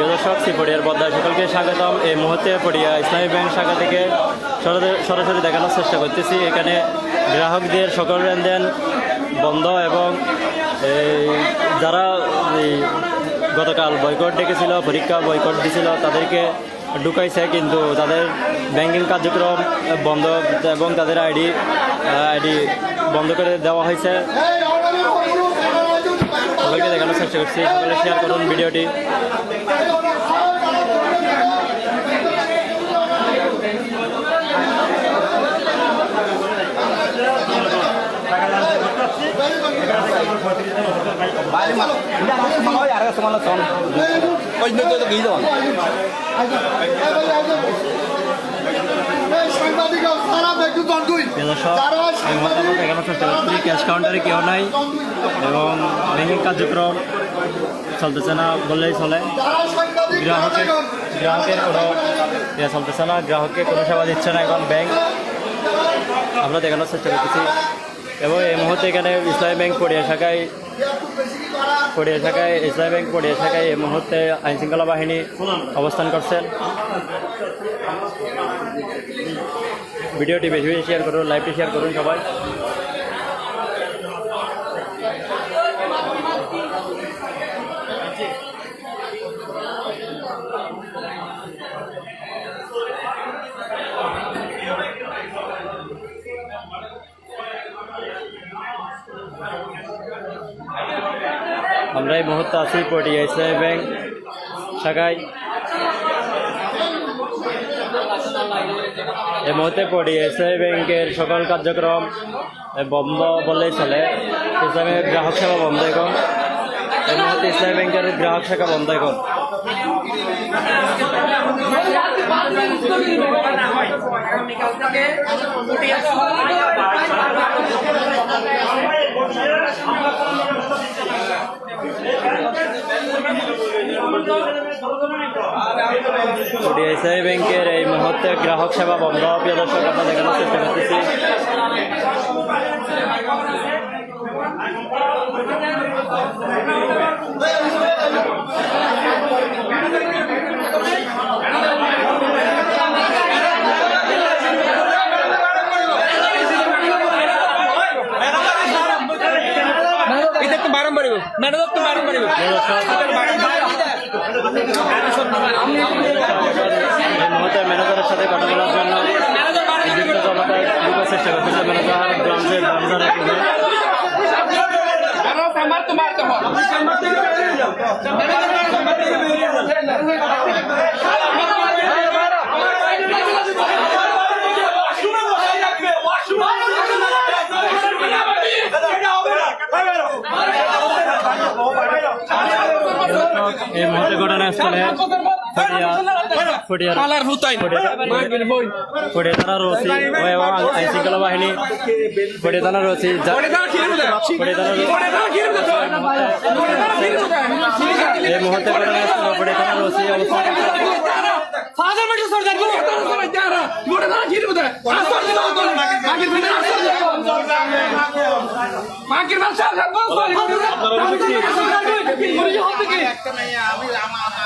প্রিয় দর্শক শ্রী পড়িয়ার বদ্দায় সকলকে স্বাগতম। এই মুহূর্তে পড়িয়া ইসলামী ব্যাংক শাখা থেকে সরাসরি- দেখানোর চেষ্টা করতেছি। এখানে গ্রাহকদের সকল লেনদেন বন্ধ এবং যারা গতকাল বয়কট ডেকেছিল, পরীক্ষা বয়কট দিছিল, তাদেরকে ঢুকাইছে, কিন্তু তাদের ব্যাংকিং কার্যক্রম বন্ধ এবং তাদের আইডি আইডি বন্ধ করে দেওয়া হয়েছে। সবাইকে দেখানোর চেষ্টা করছি সকলে শেয়ার করুন ভিডিওটি প্রিয় দর্শক চেষ্টা করছি ক্যাশ কাউন্টারে কেউ নাই এবং ব্যাংকিং কার্যক্রম চলতেছে না বললেই চলে। গ্রাহকের গ্রাহকের কোনো ইয়ে চলতেছে না গ্রাহককে কোনো সেবা দিচ্ছে না এখন ব্যাংক আমরা দেখানোর চেষ্টা করতেছি। এবং এই মুহূর্তে এখানে ইসলামী ব্যাংক পড়িয়া শাখায় পড়িয়া শাখায় ইসলামী ব্যাংক পড়িয়া শাখায় এই মুহূর্তে আইনশৃঙ্খলা বাহিনী অবস্থান করছেন ভিডিওটি বেশি বেশি শেয়ার করুন লাইভটি শেয়ার করুন সবাই। আমরা এই মুহূর্তে আছি পটিয়া ইসলামী ব্যাংক শাখায় এই মুহূর্তে পড়ি এসআই ব্যাংকের সকল কার্যক্রম এ, বন্ধ বললেই চলে। ইসলামী গ্রাহক সেবা বন্ধ এখন। এই মুহূর্তে ব্যাংকের গ্রাহক ব্যাংকের এই মুহূর্তে গ্রাহক সেবা বন্ধ, প্রিয় দর্শক দেখানোর চেষ্টা করতেছি মুহূর্তে ম্যানেজারের সাথে কথা বলার জন্য বিদ্যুৎ জনতা ঢুকার চেষ্টা করতেছে ম্যানেজার ব্রাঞ্চে ব্রাঞ্চার আমার তো মারতে এই মুহূর্তে ঘটনাস্থলে ফটিয়া পালার ভূতাই মাগির বই ফটিয়া থানা রয়েছে এবং আইন শৃঙ্খলা বাহিনী ফটিয়া থানা রয়েছে ওরে দাও খিরে দে ফটিয়া থানা ওরে দাও খিরে দে ওরে দাও খিরে দে এই মুহূর্তে থানা রয়েছে অবস্থান করছে। ফাদার মেটে সরদার গো সবাই যারা ওরে দাও খিরে দে আসর দিন তো মাগির ভিতরে আসর দে মাগির সব সব বল আপনারা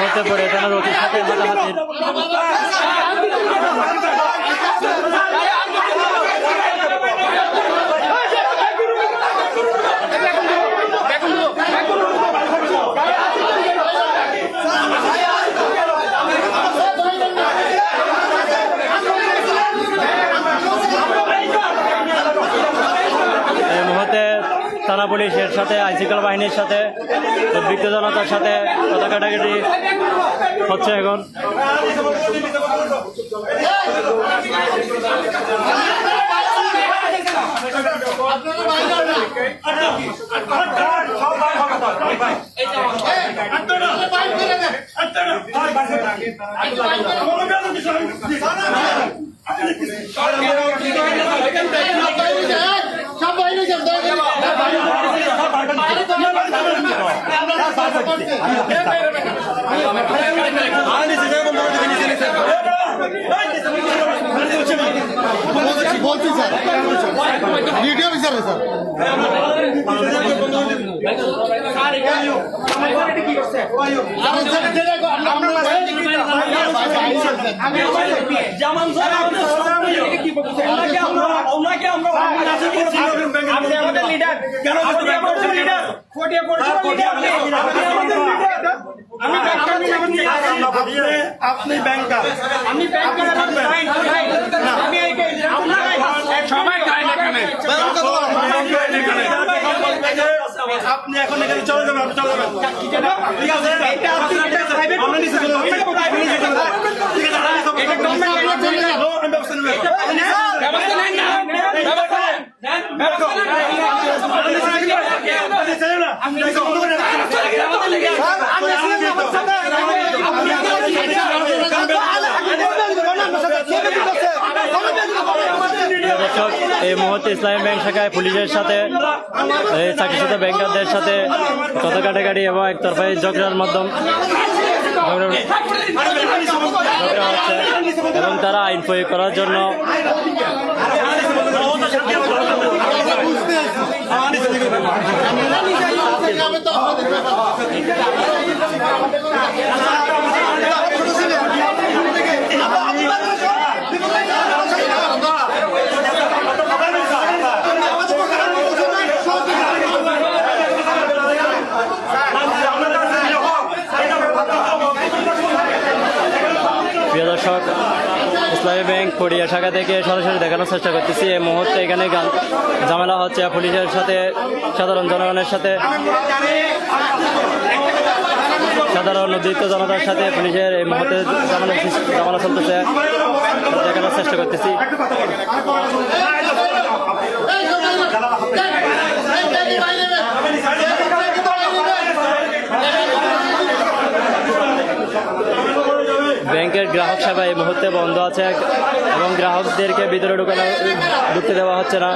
মুহূর্তে পরে থানার ওসির সাথে হাতাহাতির থানা পুলিশের সাথে আইসিকল বাহিনীর সাথে বিজ্ঞ জনতার সাথে কথা কাটাকাটি হচ্ছে এখন। বলছি স্যার ভিডিও বিচারে স্যার আপনি আমাদের লিডার কেন আপনি আমাদের লিডার আপনি আমাদের লিডার আপনি ব্যাংকার আমি আপনি এখন। এখানে। চলে যাবেন আপনি চলে যাবেন। ঠিক আছে এটা আপনি এটা প্রাইভেট আমরা নিচে চলে যাব। এটা প্রাইভেট ঠিক আছে এটা গভর্নমেন্ট চলে যাব। আমি ব্যবস্থা নেব ব্যবস্থা নেন না ব্যবস্থা নেন ব্যবস্থা আপনি চলে না আপনি বন্ধ করে রাখুন। প্রিয় দর্শক, এই মুহূর্তে ইসলামী ব্যাংক শাখায় পুলিশের সাথে চাকরিচ্যুত ব্যাংকারদের সাথে কত কাটাকাটি এবং একতরফাই ঝগড়ার মাধ্যম এবং তারা আইন প্রয়োগ করার জন্য দর্শক, ইসলামী ব্যাংক পড়িয়া শাখা থেকে সরাসরি দেখানোর চেষ্টা করতেছি। এই মুহূর্তে এখানে ঝামেলা হচ্ছে পুলিশের সাথে, সাধারণ জনগণের সাথে। সাধারণ উদ্দীপ্ত জনতার সাথে পুলিশের এই মুহূর্তে ঝামেলা চলতেছে। দেখানোর চেষ্টা করতেছি। ব্যাংকের গ্রাহক সেবা এই মুহূর্তে বন্ধ আছে এবং গ্রাহকদেরকে ভিতরে ঢুকানো, ঢুকতে দেওয়া হচ্ছে না।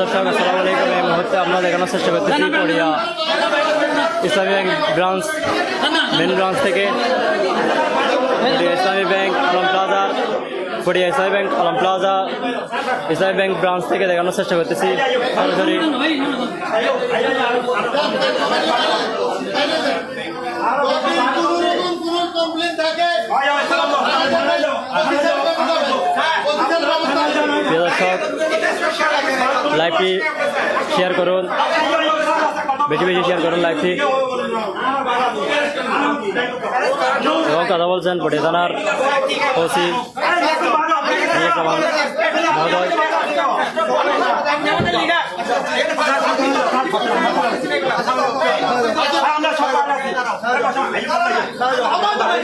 দর্শক, আসসালামু এই মুহূর্তে আমরা দেখানোর চেষ্টা করতেছি পড়িয়া Islami bank branch, main branch থেকে। ইসলামী ব্যাংক, আলম প্লাজা। পড়িয়া Islami bank, Alam plaza Islami bank branch থেকে দেখানোর চেষ্টা করতেছি। সরাসরি লাইভটি শেয়ার করুন। বেশি বেশি শেয়ার করুন লাইভটি এবং কথা বলছেন পটিয়া থানার ওসি মহোদয়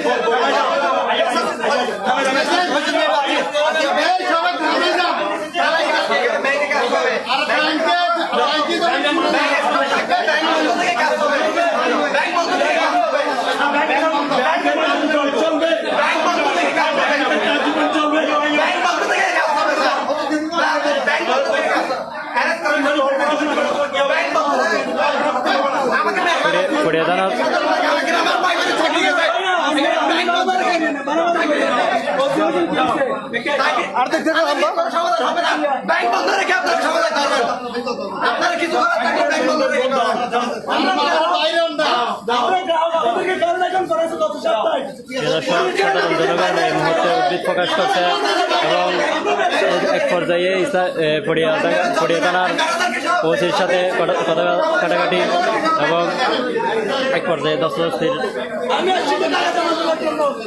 এই আর ব্যাংকে ব্যাংকে পটিয়া থানার দেখতে পাবো ব্যাংক বন্ধ রেখে আপনারা সমাধান করবেন আপনারা কিছু করার থাকলে ব্যাংক না প্রকাশ করছে এবং এক পর্যায়ে পড়িয়া পড়িয়া থানার ওসির সাথে কাটাকাটি এবং এক পর্যায়ে দস্তদস্তির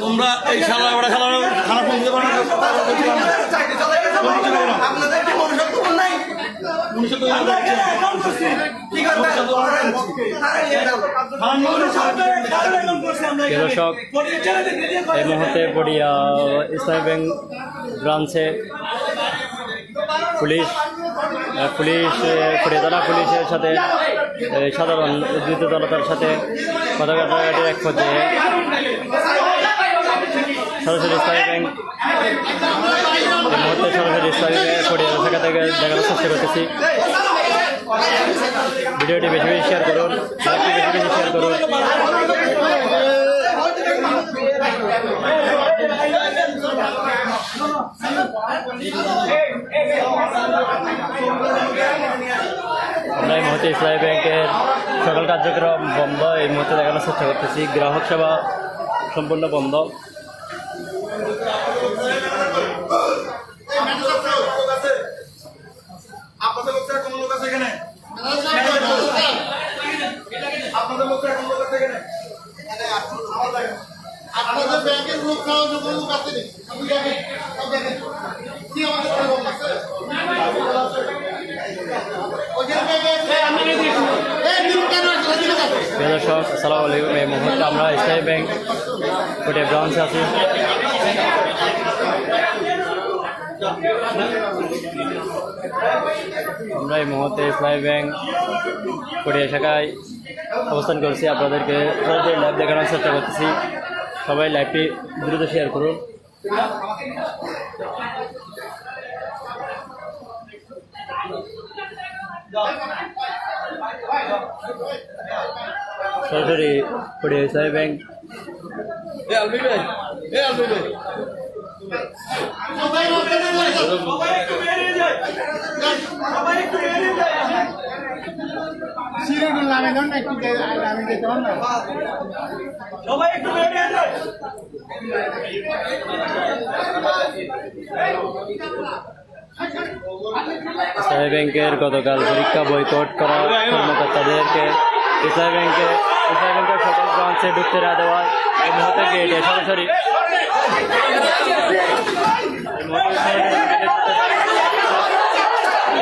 তোমরা এই শালা বড় খেলা খারাপ বলতে পারো না চাকরি চলে গেছে আপনাদের কি মনুষ্যত্ব নাই? কি করবেন? প্রিয় দর্শক এই মুহূর্তে পড়িয়া ইসলামী ব্যাংক ব্রাঞ্চে পুলিশ পুলিশ পড়িয়া থানা পুলিশের সাথে সাধারণ উদ্ভিদ জনতার সাথে কথা এক পর্যায়ে সরাসরি ইসলামী ব্যাংক। এই মুহূর্তে সরাসরি ইসলামী ব্যাংক থেকে দেখানোর চেষ্টা করতেছি। ভিডিওটি বেশি বেশি শেয়ার করুন বেশি বেশি শেয়ার করুন। আমরা এই মুহূর্তে ইসলামী ব্যাংকের সকল কার্যক্রম বন্ধ, এই মুহূর্তে দেখানোর চেষ্টা করতেছি। গ্রাহক সেবা সম্পূর্ণ বন্ধ। আপনাদের কোন লোক আছে এখানে আপনাদের লোকেরা কোন লোক আছে এখানে আপনাদের ব্যাংকের লোক খাওয়া যখন লোক আছে নি আপনি দেখেন সব দেখেন কি আমাদের লোক আছে ওইখানে ব্যাংকে এই নিন কেন আসলে ঠিক আছে প্রিয় এই মুহূর্তে আমরা ইসলামী ব্যাংক কোটে ব্রাঞ্চে আছি। আমরা এই মুহূর্তে ইসলামী ব্যাংক কোটিয়া শাখায় অবস্থান করছি। আপনাদেরকে লাইভ দেখানোর চেষ্টা করতেছি। সবাই লাইভটি দ্রুত শেয়ার করুন। সরাসরি ইসলামী ব্যাংক সবাই একটু যায়। সবাই একটু বেরিয়ে যায় সিরিয়াল নামে ধরুন একটু আমি দেখতে পান না সবাই একটু বেরিয়ে যায় ইসলামী ব্যাংকের গতকাল পরীক্ষা বয়কট করা কর্মকর্তাদেরকে। ইসলামী ব্যাংকে ইসলামী ব্যাংকের সকল ব্রাঞ্চে ঢুকতে না দেওয়ার এই মুহূর্তে গেটে সরাসরি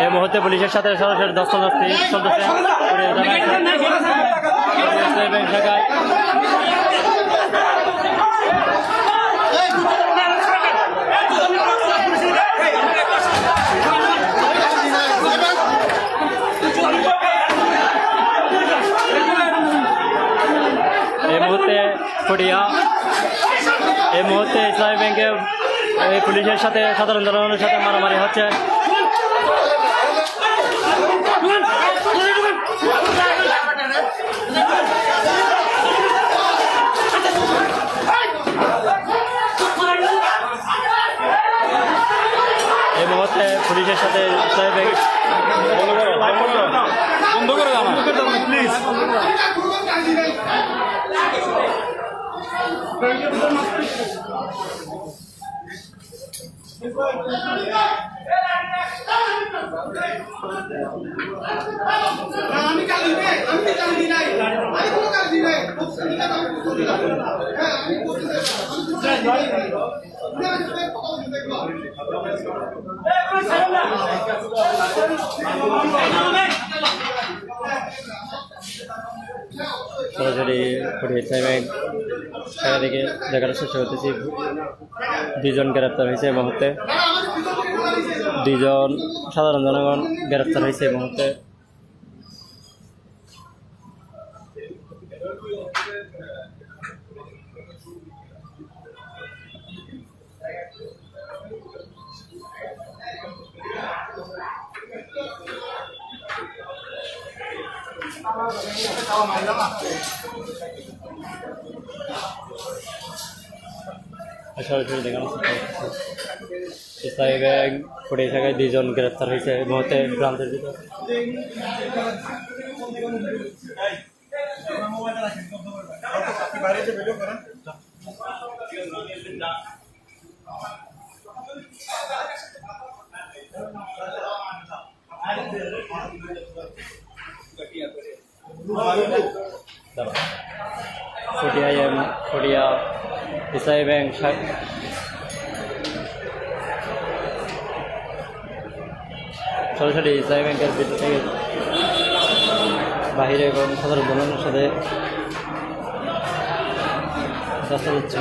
এই মুহূর্তে পুলিশের সাথে সরাসরি দস্তদস্তি চলতেছে ব্যাংক এই মুহূর্তে ফটিয়া। এই মুহূর্তে ইসলামী ব্যাংকে পুলিশের সাথে সাধারণ জনগণের সাথে মারামারি হচ্ছে। এই মুহূর্তে পুলিশের সাথে ইসলামী ব্যাংক বন্ধ করে দাও। না প্লিজ আমি কালি নাই আমি কালি নাই আমি কোনো কালি নাই আমি কালি নাই হ্যাঁ আমি করতে চাই সরাসরি ফটিয়া ইসলামী থেকে দেখানোর চেষ্টা করতেছি দুইজন গ্রেপ্তার হয়েছে এই মুহূর্তে। দুইজন সাধারণ জনগণ গ্রেপ্তার হয়েছে এই মুহূর্তে। সরাসরি দেখানোর চেষ্টা করতেছি ব্যাংক ফটিয়া শাখায় দুইজন গ্রেপ্তার হয়েছে মুহূর্তে ব্রাঞ্চের ভিতর। ফটিয়া ফটিয়া ইসলামী ব্যাংক সরাসরি এসআই ব্যাংকের ভিতর থেকে বাহিরে এবং সাধারণ জনগণের সাথে রাস্তা হচ্ছে।